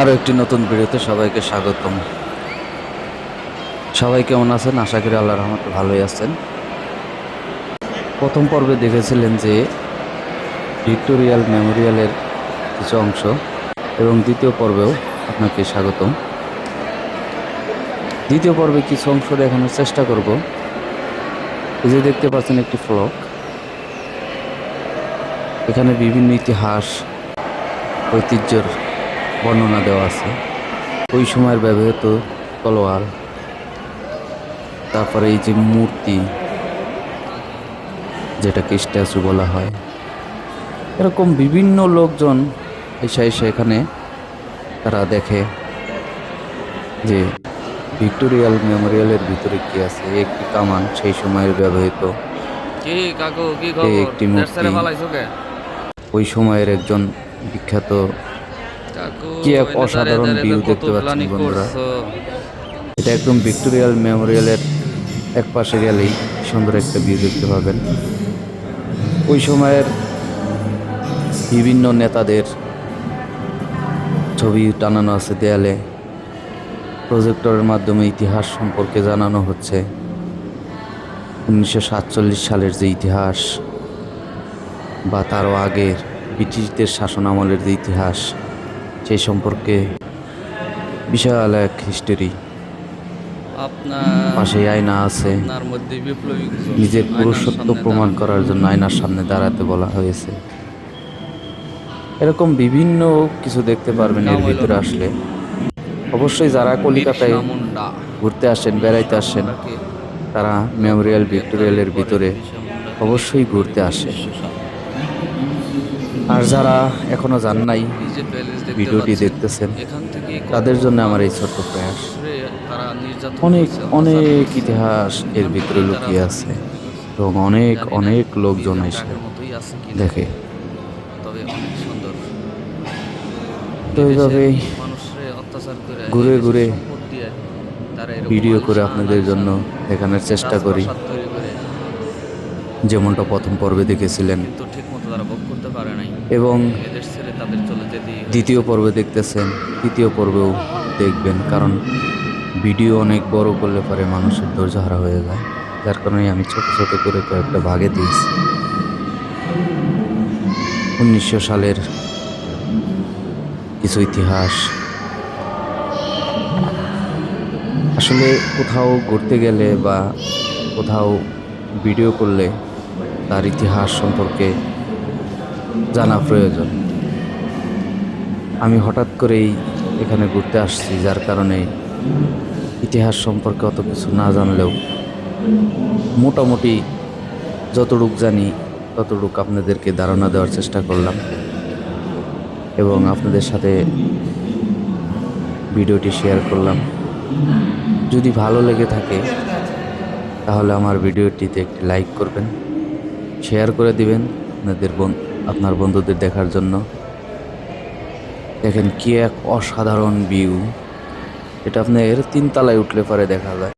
আরও একটি নতুন ভিডিওতে সবাইকে স্বাগতম। সবাই কেমন আছেন? আশা করি আল্লাহ রহমতে ভালোই আছেন। প্রথম পর্বে দেখেছিলেন যে ভিক্টোরিয়াল মেমোরিয়ালের কিছু অংশ এবং দ্বিতীয় পর্বেও আপনাকে স্বাগতম। দ্বিতীয় পর্বে কিছু অংশ দেখানোর চেষ্টা করব। এই যে দেখতে পাচ্ছেন একটি ফ্লক। এখানে বিভিন্ন ইতিহাস, ঐতিহ্যের বর্ণনা দেওয়া আছে। ওই সময়ের ব্যবহৃত তলোয়ার তারপরে এই যে মূর্তি যেটাকে স্ট্যাচু বলা হয় এরকম বিভিন্ন লোকজন এসে এসে এখানে তারা দেখে যে ভিক্টোরিয়াল মেমোরিয়ালের ভিতরে কি আছে একটি কামান সেই সময়ের ব্যবহৃত। একটি মূর্তি। ওই সময়ের একজন বিখ্যাত কি এক অসাধারণ ভিউ দেখতে পাচ্ছেন বন্ধুরা। এটা একদম ভিক্টোরিয়াল মেমোরিয়ালের এক পাশে গেলেই সুন্দর একটা ভিউ দেখতে পাবেন। ওই সময়ের বিভিন্ন নেতাদের ছবি টানানো আছে দেয়ালে। প্রজেক্টরের মাধ্যমে ইতিহাস সম্পর্কে জানানো হচ্ছে। উনিশশো সাতচল্লিশ সালের যে ইতিহাস বা তারও আগের ব্রিটিশদের শাসন আমলের যে ইতিহাস সেই সম্পর্কে বিশাল এক হিস্টোরি আপনার পাশে আয়না আছে। আপনার মধ্যে বিপ্লবী নিজের পুরুষত্ব প্রমাণ করার জন্য আয়নার সামনে দাঁড়াতে বলা হয়েছে। এরকম বিভিন্ন কিছু দেখতে পারবেন এর ভিতরে আসলে। অবশ্যই যারা কলিকাতায় ঘুরতে আসেন বেড়াইতে আসেন তারা মেমোরিয়াল ভিক্টোরিয়ালের ভিতরে অবশ্যই ঘুরতে আসে। আর যারা এখনও যান নাই ভিডিওটি দেখতেছেন তাদের জন্য আমার এই ছোট্ট প্রয়াস। অনেক অনেক ইতিহাস এর ভিতরে লুকিয়ে আছে এবং অনেক অনেক লোকজন এসে দেখে। তবে অনেক তো এইভাবেই করে ঘুরে ঘুরে ভিডিও করে আপনাদের জন্য দেখানোর চেষ্টা করে, যেমনটা প্রথম পর্বে দেখেছিলেন কিন্তু ঠিক মতো তারা ভোগ করতে পারে নাই এবং দ্বিতীয় পর্বে দেখতেছেন তৃতীয় পর্বেও দেখবেন কারণ ভিডিও অনেক বড় করলে পরে মানুষের ধৈর্য হারা হয়ে যায়। যার কারণে আমি ছোট ছোট করে কয়েকটা ভাগে দিয়েছি। উনিশশো সালের কিছু ইতিহাস। আসলে কোথাও ঘুরতে গেলে বা কোথাও ভিডিও করলে তার ইতিহাস সম্পর্কে জানা প্রয়োজন। আমি হঠাৎ করেই এখানে ঘুরতে আসছি, যার কারণে ইতিহাস সম্পর্কে অত কিছু না জানলেও মোটামুটি যতটুক জানি, ততটুক আপনাদেরকে ধারণা দেওয়ার চেষ্টা করলাম এবং আপনাদের সাথে ভিডিওটি শেয়ার করলাম। যদি ভালো লেগে থাকে, তাহলে আমার ভিডিওটিতে একটি লাইক করবেন, শেয়ার করে দিবেন, আপনাদের বন- আপনার বন্ধুদের দেখার জন্য। দেখেন কি এক অসাধারণ ভিউ এটা আপনার তিনতলায় উঠলে পরে দেখা যায়।